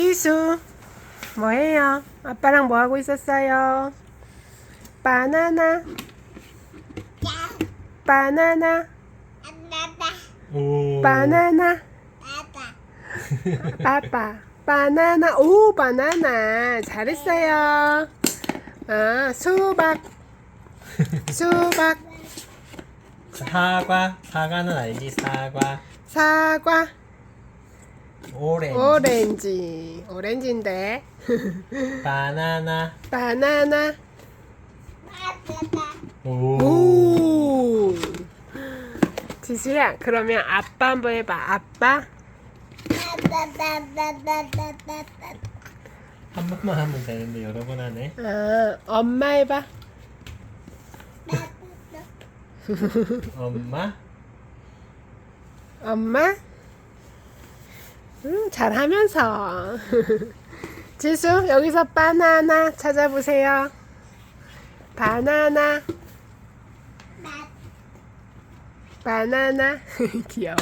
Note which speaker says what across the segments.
Speaker 1: 지수, 뭐해요? 아빠랑 뭐 하고 있었어요? 바나나, 바나나,
Speaker 2: 오.
Speaker 1: 바나나, 아빠, 바나나, 오, 바나나. 잘했어요. 아, 수박, 수박,
Speaker 2: 사과. 사과는 알지? 사과.
Speaker 1: 사과,
Speaker 2: 오렌지.
Speaker 1: 오렌지, 오렌지인데.
Speaker 2: 바나나.
Speaker 1: 바나나,
Speaker 2: 오.
Speaker 1: 오. 지수야, 그러면 아빠 한번 해봐. 아빠,
Speaker 2: 한 번만 하면 되는데 여러 번 하네.
Speaker 1: 아, 엄마 해봐.
Speaker 2: 엄마.
Speaker 1: 엄마? 음, 잘하면서. 지수, 여기서 바나나 찾아보세요. 바나나. 바나나. 귀여워.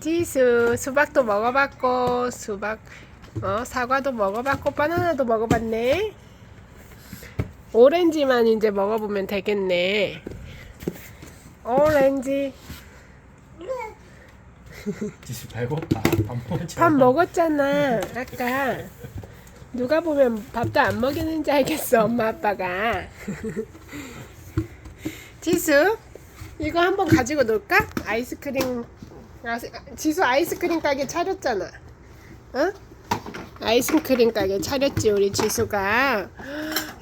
Speaker 1: 지수, 수박도 먹어봤고, 수박, 어, 사과도 먹어봤고, 바나나도 먹어봤네. 오렌지만 이제 먹어보면 되겠네. 오렌지.
Speaker 2: 지수 배고파. 밥 먹자.
Speaker 1: 밥 먹었잖아 아까 누가 보면 밥도 안 먹이는지 알겠어 엄마 아빠가 지수 이거 한번 가지고 놀까? 아이스크림 아, 지수 아이스크림 가게 차렸잖아 어? 아이스크림 가게 차렸지 우리 지수가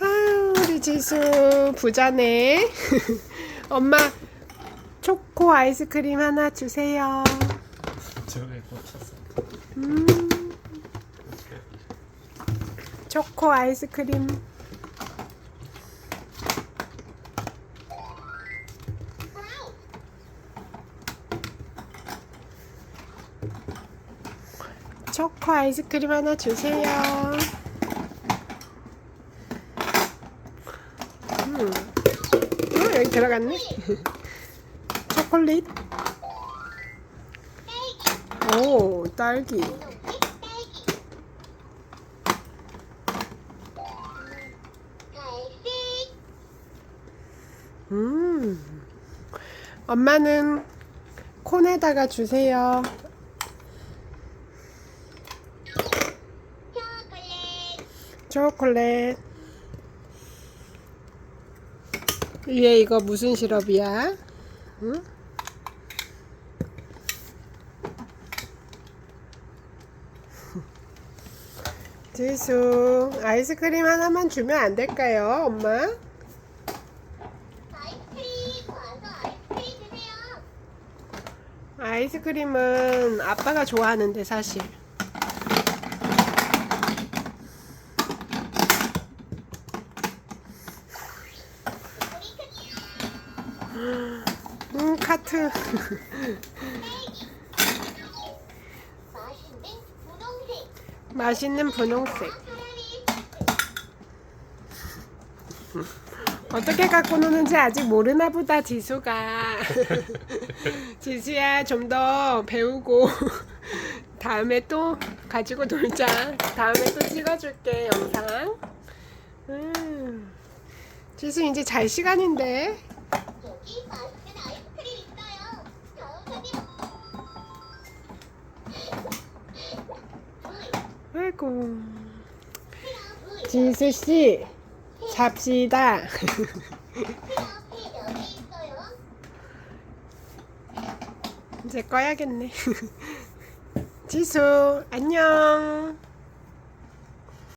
Speaker 1: 아유 우리 지수 부자네 엄마 초코 아이스크림 하나 주세요
Speaker 2: 저에 꽂혔어.
Speaker 1: 음. 초코 아이스크림. 초코 아이스크림 하나 주세요. 음. 어, 여기 들어갔네. 초콜릿. 오, 딸기. 음. 엄마는 콘에다가 주세요. 초콜릿. 위에 이거 무슨 시럽이야? 응? 지수, 아이스크림 하나만 주면 안 될까요, 엄마? 아이스크림은 아빠가 좋아하는데 사실. 음 카트. 맛있는 분홍색. 어떻게 갖고 노는지 아직 모르나 보다 지수가. 지수야 좀 더 배우고 다음에 또 가지고 놀자. 다음에 또 찍어줄게 영상. 음. 지수 이제 잘 시간인데. 아이고. 지수 씨 잡시다. 이제 꺼야겠네. 지수 안녕.